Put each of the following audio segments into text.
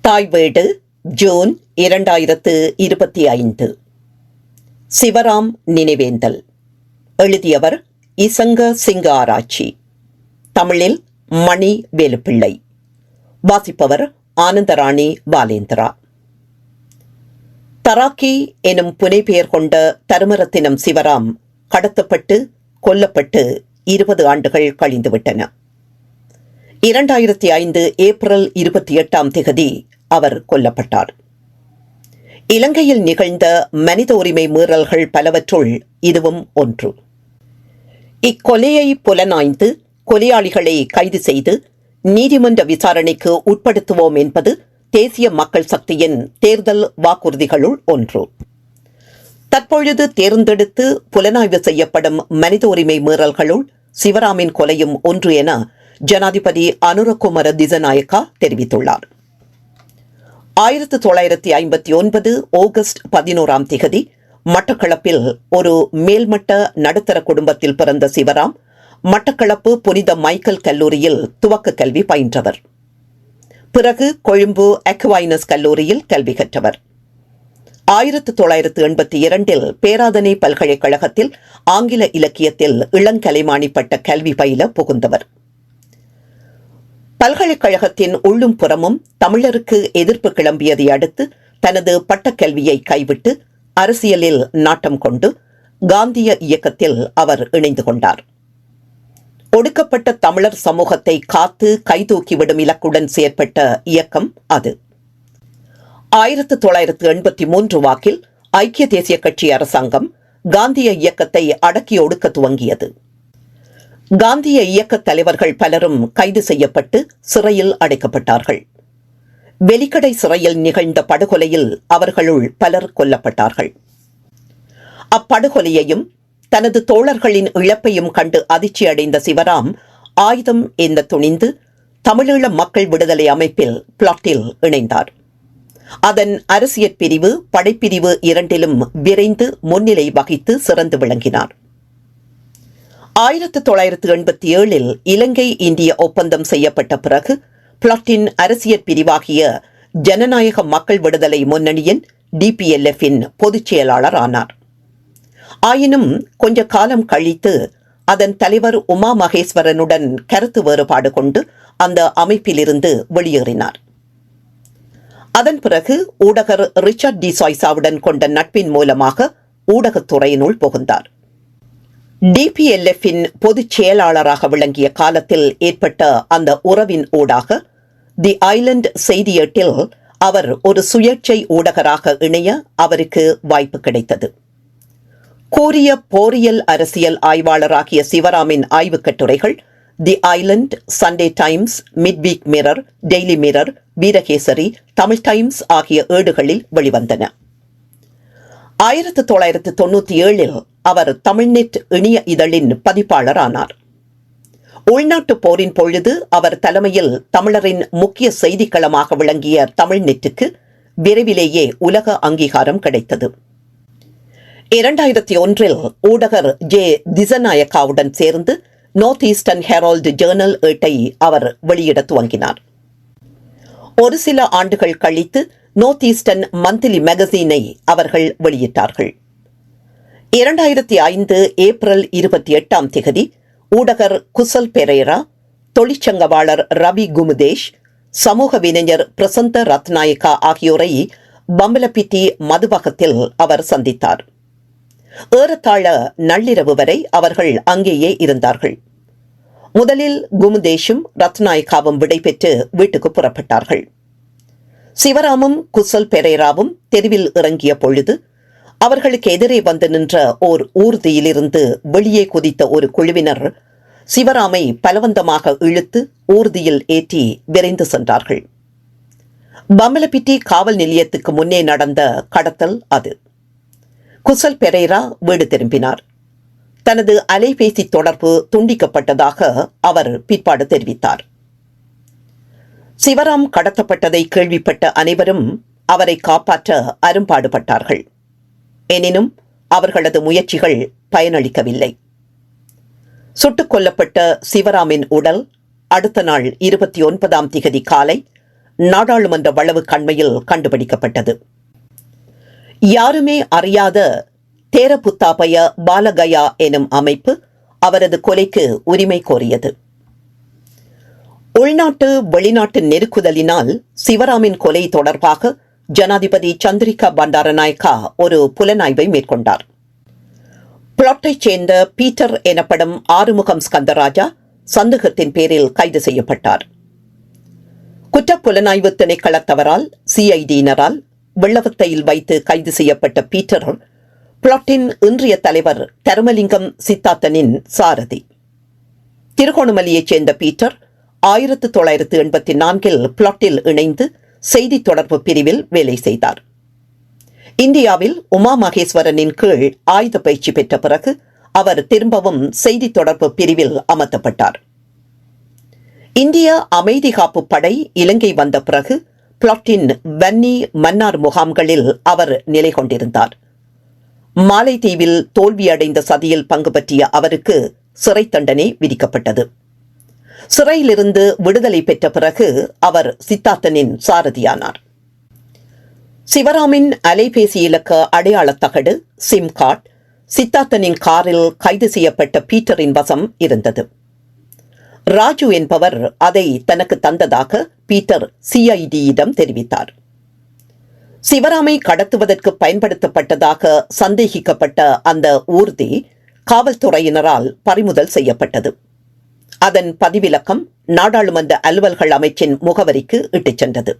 தாய் வீடு ஜூன் இரண்டாயிரத்து இருபத்தி ஐந்து. சிவராம் நினைவேந்தல். எழுதியவர் இசங்க சிங்க ஆராய்ச்சி தமிழில் மணி வேலுப்பிள்ளை. வாசிப்பவர் ஆனந்தராணி பாலேந்திரா. தராக்கி எனும் புனைப்பெயர் கொண்ட தருமரத்தினம் சிவராம் கடத்தப்பட்டு கொல்லப்பட்டு இருபது ஆண்டுகள் கழிந்துவிட்டன. இரண்டாயிரத்தி ஐந்து ஏப்ரல் இருபத்தி எட்டாம் திகதி அவர் கொல்லப்பட்டார். இலங்கையில் நிகழ்ந்த மனித உரிமை மீறல்கள் பலவற்றுள் இதுவும் ஒன்று. இக்கொலையை புலனாய்ந்து கொலையாளிகளை கைது செய்து நீதிமன்ற விசாரணைக்கு உட்படுத்துவோம் என்பது தேசிய மக்கள் சக்தியின் தேர்தல் வாக்குறுதிகளுள் ஒன்று. தற்பொழுது தேர்ந்தெடுத்து புலனாய்வு செய்யப்படும் மனித உரிமை மீறல்களுள் சிவராமின் கொலையும் ஒன்று என ஜனாதிபதி அனுரகுமர திசநாயக்கா தெரிவித்துள்ளார். ஆயிரத்து தொள்ளாயிரத்தி ஐம்பத்தி ஒன்பது ஆகஸ்ட் பதினோராம் திகதி மட்டக்களப்பில் ஒரு மேல்மட்ட நடுத்தர குடும்பத்தில் பிறந்த சிவராம் மட்டக்களப்பு புனித மைக்கேல் கல்லூரியில் துவக்க கல்வி பயின்றவர். பிறகு கொழும்பு அக்வைனஸ் கல்லூரியில் கல்வி கற்றவர். ஆயிரத்து தொள்ளாயிரத்து எண்பத்தி இரண்டில் பேராதனை பல்கலைக்கழகத்தில் ஆங்கில இலக்கியத்தில் இளங்கலைமானி பட்ட கல்வி பயில புகுந்தவர். பல்கலைக்கழகத்தின் உள்ளும் புறமும் தமிழருக்கு எதிர்ப்பு கிளம்பியதை அடுத்து தனது பட்டக்கல்வியை கைவிட்டு அரசியலில் நாட்டம் கொண்டு காந்திய இயக்கத்தில் அவர் இணைந்து கொண்டார். ஒடுக்கப்பட்ட தமிழர் சமூகத்தை காத்து கைதூக்கிவிடும் இலக்குடன் செயற்பட்ட இயக்கம் அது. ஆயிரத்து தொள்ளாயிரத்து எண்பத்தி மூன்று வாக்கில் ஐக்கிய தேசிய கட்சி அரசாங்கம் காந்திய இயக்கத்தை அடக்கி ஒடுக்க துவங்கியது. காந்திய இயக்க தலைவர்கள் பலரும் கைது செய்யப்பட்டு சிறையில் அடைக்கப்பட்டார்கள். வெலிக்கடை சிறையில் நிகழ்ந்த படுகொலையில் அவர்களுள் பலர் கொல்லப்பட்டார்கள். அப்படுகொலையையும் தனது தோழர்களின் இழப்பையும் கண்டு அதிர்ச்சி அடைந்த சிவராம் ஆயுதம் எந்த துணிந்து தமிழீழ மக்கள் விடுதலை அமைப்பில் பிளாட்டில் இணைந்தார். அதன் அரசியற் பிரிவு படைப்பிரிவு இரண்டிலும் விரைந்து முன்னிலை வகித்து சிறந்து விளங்கினார். ஆயிரத்து தொள்ளாயிரத்து எண்பத்தி ஏழில் இலங்கை இந்திய ஒப்பந்தம் செய்யப்பட்ட பிறகு பிளாட்டின் அரசியற் பிரிவாகிய ஜனநாயக மக்கள் விடுதலை முன்னணியின் டிபிஎல்எஃப்பின் பொதுச் செயலாளர் ஆனார். ஆயினும் கொஞ்ச காலம் கழித்து அதன் தலைவர் உமா மகேஸ்வரனுடன் கருத்து வேறுபாடு கொண்டு அந்த அமைப்பிலிருந்து வெளியேறினார். அதன் பிறகு ஊடகர் ரிச்சர்ட் டி சாய்சாவுடன் கொண்ட நட்பின் மூலமாக ஊடகத்துறையினுள் புகுந்தார். டிபிஎல்எஃப்பின் பொதுச் செயலாளராக விளங்கிய காலத்தில் ஏற்பட்ட அந்த உறவின் ஊடாக தி ஐலண்ட் செய்தியேட்டில் அவர் ஒரு சுயேட்சை ஊடகராக இணைய அவருக்கு வாய்ப்பு கிடைத்தது. கூறிய போரியல் அரசியல் ஆய்வாளராகிய சிவராமின் ஆய்வுக் கட்டுரைகள் the Island Sunday Times midweek Mirror Daily Mirror Virakesari Tamil Times ஆகிய ஏடுகளில் வெளிவந்தன. ஆயிரத்து தொள்ளாயிரத்து தொண்ணூத்தி ஏழில் அவர் தமிழ்நெட் இணைய இதழின் பதிப்பாளர் ஆனார் உள்நாட்டு போரின் பொழுது அவர் தலைமையில் தமிழரின் முக்கிய செய்திக்களமாக விளங்கிய தமிழ்நெட்டுக்கு விரைவிலேயே உலக அங்கீகாரம் கிடைத்தது. இரண்டாயிரத்தி ஒன்றில் ஊடகர் ஜே திசநாயக்காவுடன் சேர்ந்து நார்த் ஈஸ்டர்ன் ஹெரால்டு ஜேர்னல் ஏட்டை அவர் வெளியிட துவங்கினார். ஒரு சில ஆண்டுகள் கழித்து நார்த் ஈஸ்டர்ன் மந்த்லி மேகசீனை அவர்கள் வெளியிட்டார்கள். இரண்டாயிரத்தி ஐந்து ஏப்ரல் இருபத்தி எட்டாம் திகதி ஊடகர் குசல் பெரேரா தொழிற்சங்கவாளர் ரவி குமுதேஷ் சமூக வினைஞர் பிரசந்த ரத்நாயக்கா ஆகியோரை பம்பலப்பிட்டி மதுபகத்தில் அவர் சந்தித்தார். ஏறத்தாழ நள்ளிரவு வரை அவர்கள் அங்கேயே இருந்தார்கள். முதலில் குமுதேஷும் ரத்நாயக்காவும் விடைபெற்று வீட்டுக்கு புறப்பட்டார்கள். சிவராமும் குசல் பெரேராவும் தெருவில் இறங்கிய பொழுது அவர்களுக்கு எதிரே வந்து நின்ற ஓர் ஊர்தியிலிருந்து வெளியே குதித்த ஒரு குழுவினர் சிவராமை பலவந்தமாக இழுத்து ஊர்தியில் ஏற்றி விரைந்து சென்றார்கள். பம்பலப்பிட்டி காவல் நிலையத்துக்கு முன்னே நடந்த கடத்தல் அது. குசல் பெரேரா வீடு திரும்பினார். தனது அலைபேசி தொடர்பு துண்டிக்கப்பட்டதாக அவர் பிற்பாடு தெரிவித்தார். சிவராம் கடத்தப்பட்டதை கேள்விப்பட்ட அனைவரும் அவரை காப்பாற்ற அரும்பாடுபட்டார்கள். எனினும் அவர்களது முயற்சிகள் பயனளிக்கவில்லை. சுட்டுக் கொல்லப்பட்ட சிவராமின் உடல் அடுத்த நாள் இருபத்தி ஒன்பதாம் திகதி காலை நாடாளுமன்ற வளவு கண்மையில் கண்டுபிடிக்கப்பட்டது. யாருமே அறியாத தேரபுத்தாபய பாலகயா எனும் அமைப்பு அவரது கொலைக்கு உரிமை கோரியது. உள்நாட்டு வெளிநாட்டு நெருக்குதலினால் சிவராமின் கொலை தொடர்பாக ஜனாதிபதி சந்திரிகா பண்டாரநாயக்கா ஒரு புலனாய்வை மேற்கொண்டார். பிளாட்டைச் சேர்ந்த பீட்டர் எனப்படும் ஆறுமுகம் ஸ்கந்தராஜா சந்தேகத்தின் பேரில் கைது செய்யப்பட்டார். குற்றப் புலனாய்வு திணைக்களத்தவரால் சிஐடியினரால் வெள்ளவத்தையில் வைத்து கைது செய்யப்பட்ட பீட்டர் பிளாட்டின் இன்றைய தலைவர் தருமலிங்கம் சித்தார்த்தனின் சாரதி. திருகோணமலையைச் சேர்ந்த பீட்டர் ஆயிரத்து தொள்ளாயிரத்து எண்பத்தி நான்கில் பிளாட்டில் இணைந்து செய்தி தொடர்பு பிரிவில் வேலை செய்தார். இந்தியாவில் உமா மகேஸ்வரனின் கீழ் ஆயுத பயிற்சி பெற்ற பிறகு அவர் திரும்பவும் செய்தி தொடர்பு பிரிவில் அமர்த்தப்பட்டார். இந்திய அமைதி காப்பு படை இலங்கை வந்த பிறகு பிளாட்டின் வன்னி மன்னார் முகாம்களில் அவர் நிலை கொண்டிருந்தார். மாலைத்தீவில் தோல்வியடைந்த சதியில் பங்கு பற்றிய அவருக்கு சிறை தண்டனை விதிக்கப்பட்டது. சிறையிலிருந்து விடுதலை பெற்ற பிறகு அவர் சித்தார்த்தனின் சாரதியானார். சிவராமின் அலைபேசி இலக்க அடையாளத் தகடு சிம் கார்டு சித்தார்த்தனின் காரில் கைது செய்யப்பட்ட பீட்டரின் வசம் இருந்தது. ராஜு என்பவர் அதை தனக்கு தந்ததாக பீட்டர் சிஐடியிடம் தெரிவித்தார். சிவராமை கடத்துவதற்கு பயன்படுத்தப்பட்டதாக சந்தேகிக்கப்பட்ட அந்த ஊர்தி காவல்துறையினரால் பறிமுதல் செய்யப்பட்டது. அதன் பதிவிலக்கம் நாடாளுமன்ற அலுவல்கள் அமைச்சின் முகவரிக்கு இட்டுச் சென்றது.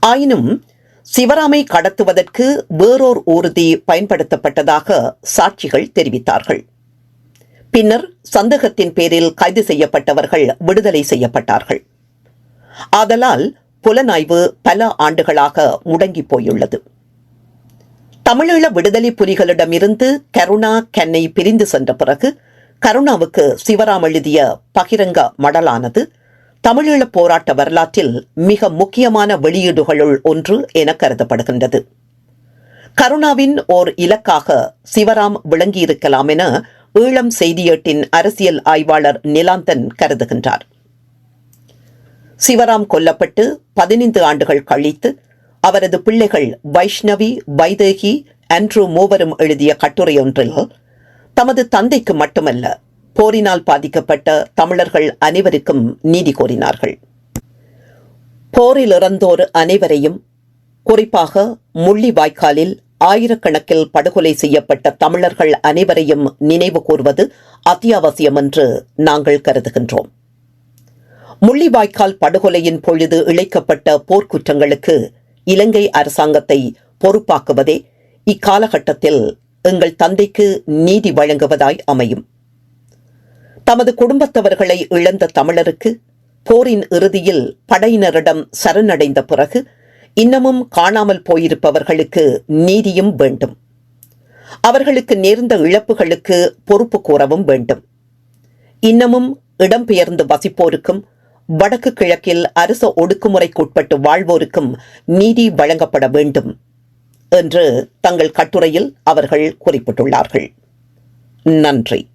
ஆயினும் சிவராமை கடத்துவதற்கு வேறோர் ஊர்தி பயன்படுத்தப்பட்டதாக சாட்சிகள் தெரிவித்தார்கள். பின்னர் சந்தேகத்தின் பேரில் கைது செய்யப்பட்டவர்கள் விடுதலை செய்யப்பட்டார்கள். ஆதலால் புலனாய்வு பல ஆண்டுகளாக முடங்கி போயுள்ளது. தமிழீழ விடுதலை புலிகளிடமிருந்து கருணா கென்னை பிரிந்து சென்ற பிறகு கருணாவுக்கு சிவராம் எழுதிய பகிரங்க மடலானது தமிழீழ போராட்ட வரலாற்றில் மிக முக்கியமான வெளியீடுகளுள் ஒன்று என கருதப்படுகின்றது. கருணாவின் ஓர் இலக்காக சிவராம் விளங்கியிருக்கலாம் என ஈழம் செய்தியேட்டின் அரசியல் ஆய்வாளர் நிலாந்தன் கருதுகின்றார். சிவராம் கொல்லப்பட்டு பதினைந்து ஆண்டுகள் கழித்து அவரது பிள்ளைகள் வைஷ்ணவி வைதேகி அன்று மூவரும் எழுதிய கட்டுரையொன்றில் தமது தந்தைக்கு மட்டுமல்ல போரினால் பாதிக்கப்பட்ட தமிழர்கள் அனைவருக்கும் நீதி கோரினார்கள். போரில் இறந்தோர் அனைவரையும் குறிப்பாக முள்ளி வாய்க்காலில் ஆயிரக்கணக்கில் படுகொலை செய்யப்பட்ட தமிழர்கள் அனைவரையும் நினைவு கூர்வது அத்தியாவசியம் என்று நாங்கள் கருதுகின்றோம். முள்ளிவாய்க்கால் படுகொலையின் பொழுது இழைக்கப்பட்ட போர்க்குற்றங்களுக்கு இலங்கை அரசாங்கத்தை பொறுப்பாக்குவதே இக்காலகட்டத்தில் எங்கள் தந்தைக்கு நீதி வழங்குவதாய் அமையும். தமது குடும்பத்தவர்களை இழந்த தமிழருக்கு போரின் இறுதியில் படையினரிடம் சரணடைந்த பிறகு இன்னமும் காணாமல் போயிருப்பவர்களுக்கு நீதியும் வேண்டும். அவர்களுக்கு நேர்ந்த இழப்புகளுக்கு பொறுப்பு கூறவும் வேண்டும். இன்னமும் இடம்பெயர்ந்து வசிப்போருக்கும் வடக்கு கிழக்கில் அரச ஒடுக்குமுறைக்குட்பட்டு வாழ்வோருக்கும் நீதி வழங்கப்பட வேண்டும். என்று தங்கள் கட்டுரையில் அவர்கள் குறிப்பிட்டுள்ளார்கள். நன்றி.